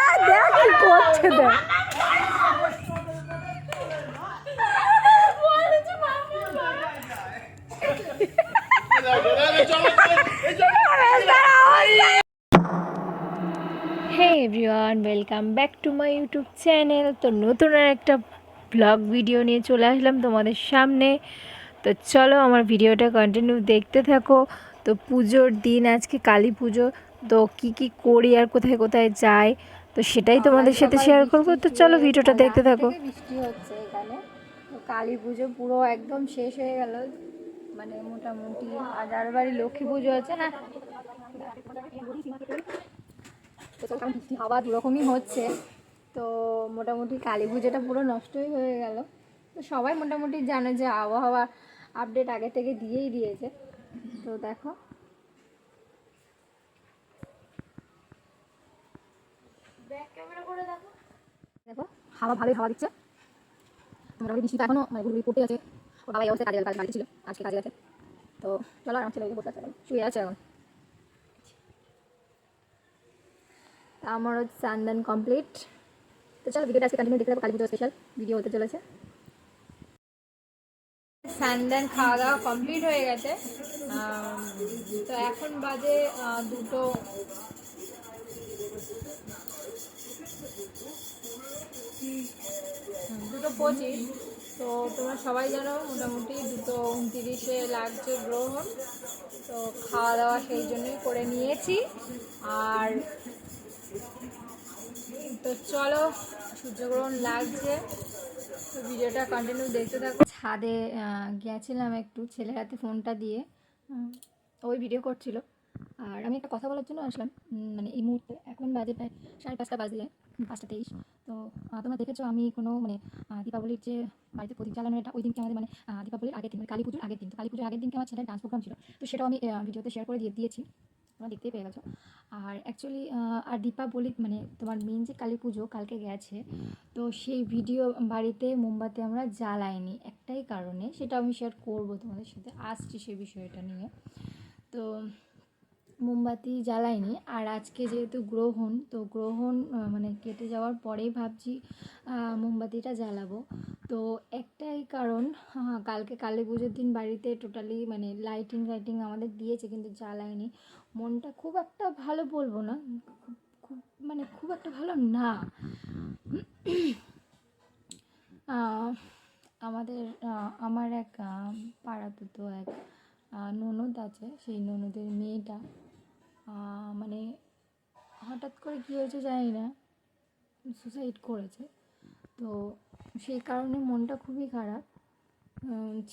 আয়, দেখ করছে দেখ। Hey everyone welcome back to my YouTube channel তো নতুন একটা ব্লগ ভিডিও নিয়ে চলে আসলাম তোমাদের সামনে। তো চলো আমার ভিডিওটা কন্টিনিউ দেখতে থাকো। তো পুজোর দিন আজকে কালী পুজো। তো কি কি করি আর কোথায় কোথায় যাই তো সেটাই তোমাদের সাথে শেয়ার করব। তো চলো ভিডিওটা দেখতে থাকো। বৃষ্টি হচ্ছে এখানে। তো কালী পুজো পুরো একদম শেষ হয়ে গেল। মানে মোটামুটি আর যার বাড়ি লক্ষ্মী পুজো আছে না? হাওয়া দুরকমই হচ্ছে। তো মোটামুটি কালী পুজোটা পুরো নষ্টই হয়ে গেল। তো সবাই মোটামুটি জানে যে আবহাওয়া আপডেট আগে থেকে দিয়েই দিয়েছে। তো দেখো। দেখো। হাওয়া ভালোই হাওয়া দিচ্ছে। মোটামুটি বৃষ্টিটা এখনও মানে গুড়ি পড়তে আছে। ও বাবা এই অবস্থায় কাজে কাজ বাড়িতে ছিল আজকে কাজে আছে তো চলো আমার ছেলে বসে আছে এখন। শুয়ে আছে এখন। তা আমারও কমপ্লিট তো চলো ভিডিওটা আজকে কন্টিনিউ দেখতে থাকো কালী পুজো স্পেশাল ভিডিও হতে চলেছে। সান্দান খাওয়া দাওয়া কমপ্লিট হয়ে গেছে। তো এখন বাজে দুটো পঁচিশ। তো তোমরা সবাই জানো মোটামুটি দুটো উনতিরিশে লাগছে গ্রহণ। তো খাওয়া দাওয়া সেই জন্যই করে নিয়েছি। আর তো চলো সূর্যগ্রহণ লাগছে। তো ভিডিওটা কন্টিনিউ দেখতে থাকো। ছাদে আহ, গেছিলাম একটু ছেলের হাতে ফোনটা দিয়ে। ওই ভিডিও করছিল। আর আমি একটা কথা বলার জন্য আসলাম। মানে এই মুহূর্তে এখন বাজে প্রায় সাড়ে পাঁচটা বাজে পাঁচটা তেইশ। তো তোমরা দেখেছ আমি কোনো মানে দীপাবলির যে বাড়িতে প্রদীপ জ্বালানো এটা ওই দিনকে আমাদের মানে দীপাবলির আগের দিন মানে কালী পুজোর আগের দিন, তো কালী পুজোর আগের দিনকে আমার ছেলের ডান্স প্রোগ্রাম ছিল। তো সেটাও আমি ভিডিওতে শেয়ার করে দিয়ে, দিয়েছি। তোমরা দেখতেই পেয়ে গেছো। আর অ্যাকচুয়ালি আর দীপাবলি মানে তোমার মেন যে কালী পুজো কালকে গেছে, তো সেই ভিডিও বাড়িতে মোমবাতি আমরা জ্বালাইনি। একটাই কারণে, সেটা আমি শেয়ার করব তোমাদের সাথে। আসছি সে বিষয়টা নিয়ে। তো মোমবাতি জ্বালাইনি। আর আজকে যেহেতু গ্রহণ তো গ্রহণ মানে কেটে যাওয়ার পরেই ভাবছি মোমবাতিটা জ্বালাবো। তো একটাই কারণ আহ, কালকে কালী পুজোর দিন বাড়িতে টোটালি মানে লাইটিং লাইটিং আমাদের দিয়েছে কিন্তু জ্বালায়নি। মনটা খুব একটা ভালো বলব না খুব মানে খুব একটা ভালো না। আমাদের আমার এক পাড়াতে তো এক ননদ আছে সেই ননদের মেয়েটা। মানে হঠাৎ করে কী হয়েছে জানি না সুসাইড করেছে। তো সেই কারণে মনটা খুবই খারাপ।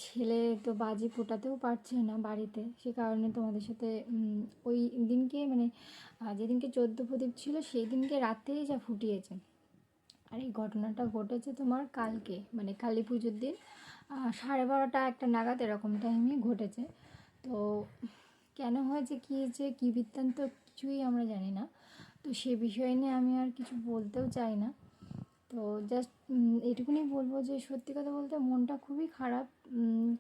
ছেলে তো বাজি ফোটাতেও পারছে না বাড়িতে, সে কারণে তোমাদের সাথে ওই দিনকে মানে যেদিনকে চোদ্দ প্রদীপ ছিল সেই দিনকে রাতেই যা ফুটিয়েছে। আর এই ঘটনাটা ঘটেছে তোমার কালকে মানে কালী পুজোর দিন সাড়ে বারোটা একটা নাগাদ এরকম টাইমে ঘটেছে। তো কেন হয়েছে কী হয়েছে কী বৃত্তান্ত কিছুই আমরা জানি না। তো সে বিষয় নিয়ে আমি আর কিছু বলতেও চাই না। তো জাস্ট এটুকুনি বলব যে সত্যি কথা বলতে মনটা খুবই খারাপ।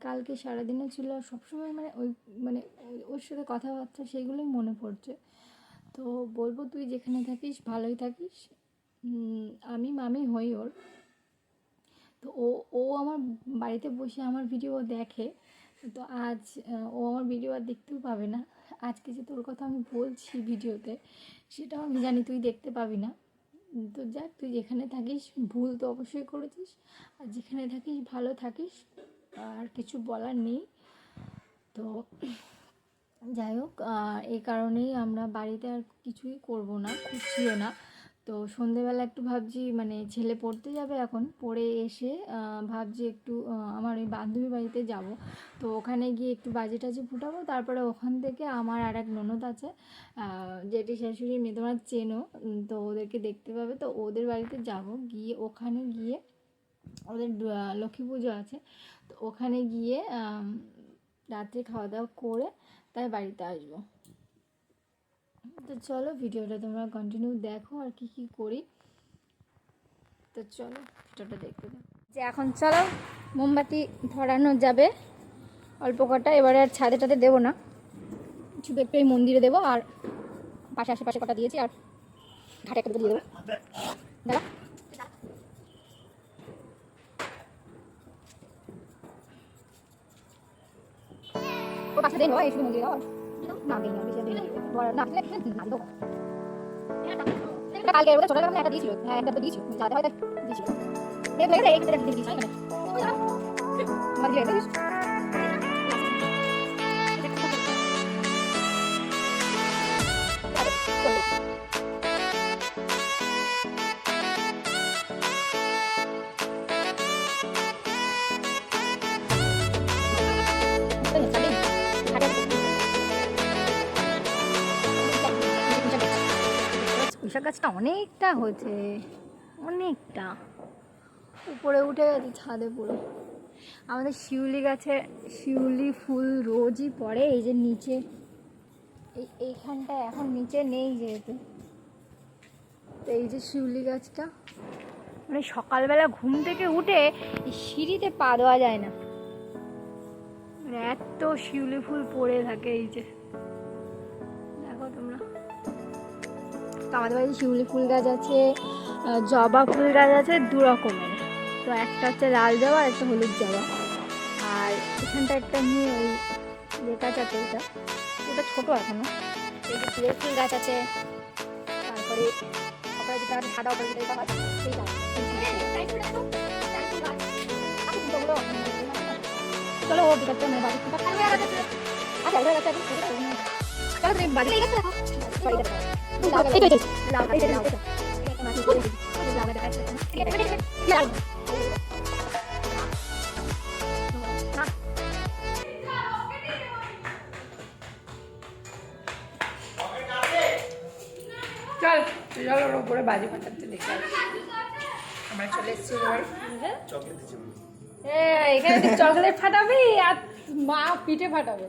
কালকে সারাদিনও ছিল সবসময় মানে ওই মানে ওর সাথে কথাবার্তা সেইগুলোই মনে পড়ছে। তো বলব তুই যেখানে থাকিস, ভালোই থাকিস। আমি মামি হই ওর। তো ও ও আমার বাড়িতে বসে আমার ভিডিও দেখে। তো আজ ও আমার ভিডিও আর দেখতেও পাবে না। আজকে যে তোর কথা আমি বলছি ভিডিওতে সেটাও আমি জানি তুই দেখতে পাবি না। তো যাক, তুই যেখানে থাকিস, ভুল তো অবশ্যই করেছিস। আর যেখানে থাকিস, ভালো থাকিস। আর কিছু বলার নেই। তো যাই হোক এই কারণেই আমরা বাড়িতে আর কিছুই করব না, খুঁজছিও না। তো সন্ধেবেলা একটু ভাবছি মানে ছেলে পড়তে যাবে এখন, পড়ে এসে ভাবছি একটু আমার ওই বান্ধবী বাড়িতে যাব। তো ওখানে গিয়ে একটু বাজে টাজে ফুটাবো, তারপরে ওখান থেকে আমার আর এক ননদ আছে জেঠি শাশুড়ি মেয়ে তোমরা চেনো তো ওদেরকে দেখতে পাবে। তো ওদের বাড়িতে যাব, গিয়ে ওখানে গিয়ে ওদের লক্ষ্মী পুজো আছে। তো ওখানে গিয়ে রাত্রে খাওয়া দাওয়া করে তাই বাড়িতে আসব। তো চলো ভিডিওটা তোমরা কন্টিনিউ দেখো আর কি কি করি। তো চলো ভিডিওটা দেখতে যে এখন চলো, মোমবাতি ধরানো যাবে অল্প কটা, এবারে আর ছাদে টাদে দেবো না। শুধু একটু এই মন্দিরে দেবো আর পাশে আশেপাশে কটা দিয়েছি আর ঘাটে একটা দিয়ে দেবো। দাঁড়া। ও পাশে দেন এই শুধু মন্দিরে কালকে ওটা ছোট একটা দিয়েছিল হ্যাঁ একটা তো দিয়েছিল যাতে হয়তো দিয়েছিল এই ধরে এখানে পুঁইশাক গাছটা অনেকটা হয়েছে, অনেকটা। উপরে উঠে গেছে ছাদে পুরো। আমাদের শিউলি গাছে শিউলি ফুল রোজই পড়ে, এই যে নিচে, এই এইখানটা এখন নিচে নেই যেহেতু। তো এই যে শিউলি গাছটা মানে সকালবেলা ঘুম থেকে উঠে সিঁড়িতে পা দেওয়া যায় না। মানে এত শিউলি ফুল পড়ে থাকে এই যে। তো আমাদের বাড়িতে শিউলি ফুল গাছ আছে জবা ফুল গাছ আছে দু রকমের তো একটা হচ্ছে লাল জবা আর একটা হলুদ জবা আর এখানটা একটা নিয়ে ওই গাছ আছে ওটা ওটা ছোটো এখনও এই ফুল গাছ আছে তারপরে চলো মানে বাড়ি আচ্ছা বাড়ি চল চল ওর উপরে বাজি ফাটাতে দেখে। আমরা চলে এসেছি এখানে তুই চকলেট ফাটাবি আর মা পিঠে ফাটাবে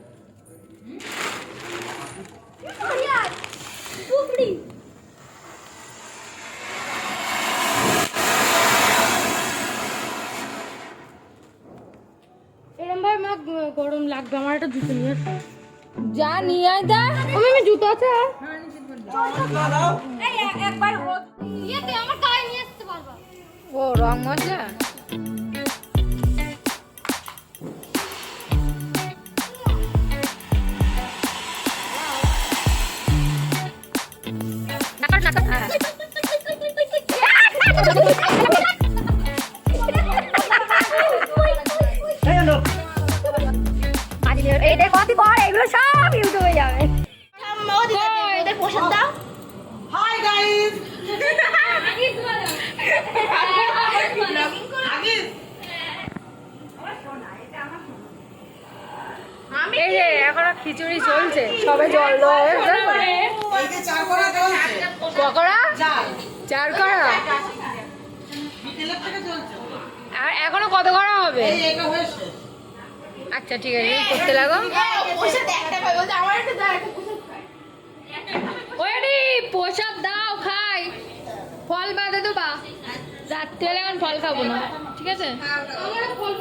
এরম ভাবে মা গরম লাগবে আমার একটা জুতো নিয়ে যা নিয়ে আয় যা আমি জুতো আছে? ও রং মজা? এইটা এগুলো সব ইউটিউবে যাবে। দাও। হাই গাইস এই যে এখনও খিচুড়ি চলছে। সবে জল দেওয়া পকোড়া চার করা এখনও কত করা হবে? এই এটা হয়েছে। আচ্ছা ঠিক আছে করতে লাগো। প্রসাদ দাও খাই ওরে প্রসাদ দাও খাই। ফল বাদে দেবা। রাত্রে এখন ফল খাব না ঠিক আছে? ফল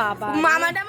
বাবা। মামাটা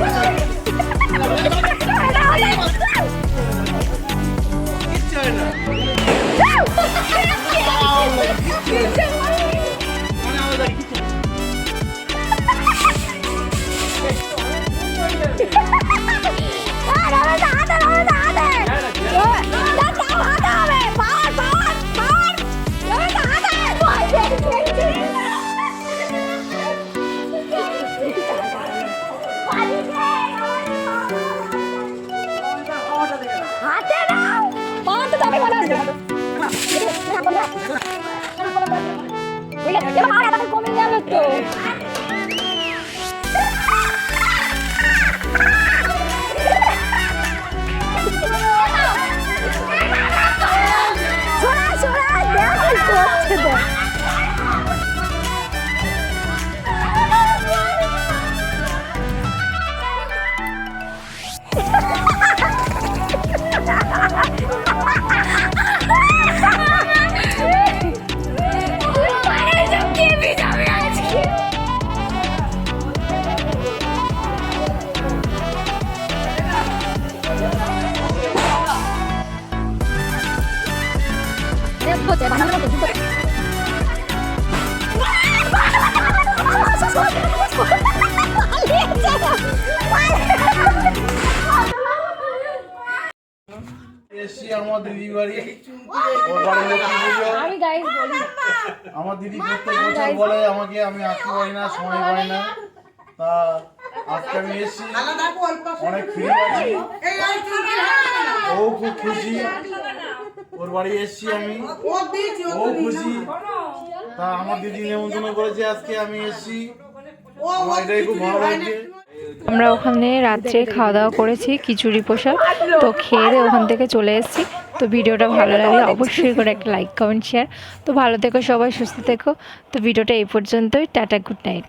ya আমার দিদি বাড়ি। ওর বাড়ি। লক্ষ্মী পুজো আমি গাইস বলি আমার দিদি প্রত্যেক বছর বলে আমাকে আমি আসতে পারি না সময় পাই না। তা আজকে আমি এসছি। দেখো অল্প অনেক ফ্রি আছি। ও খুব খুশি। ওর বাড়ি এসছি আমি। ও খুশি। তা আমার দিদি নেমন্তন্ন করেছে আজকে আমি এসছি। আমার এটাই খুব ভালো লাগছে। আমরা ওখানে রাত্রে খাওয়া দাওয়া করেছি খিচুড়ি পোশাক তো খেয়ে দিয়ে ওখান থেকে চলে এসেছি। তো ভিডিওটা ভালো লাগলে অবশ্যই করে একটা লাইক কমেন্ট শেয়ার তো ভালো থেকো সবাই সুস্থ থেকো। তো ভিডিওটা এই পর্যন্তই। Tata good night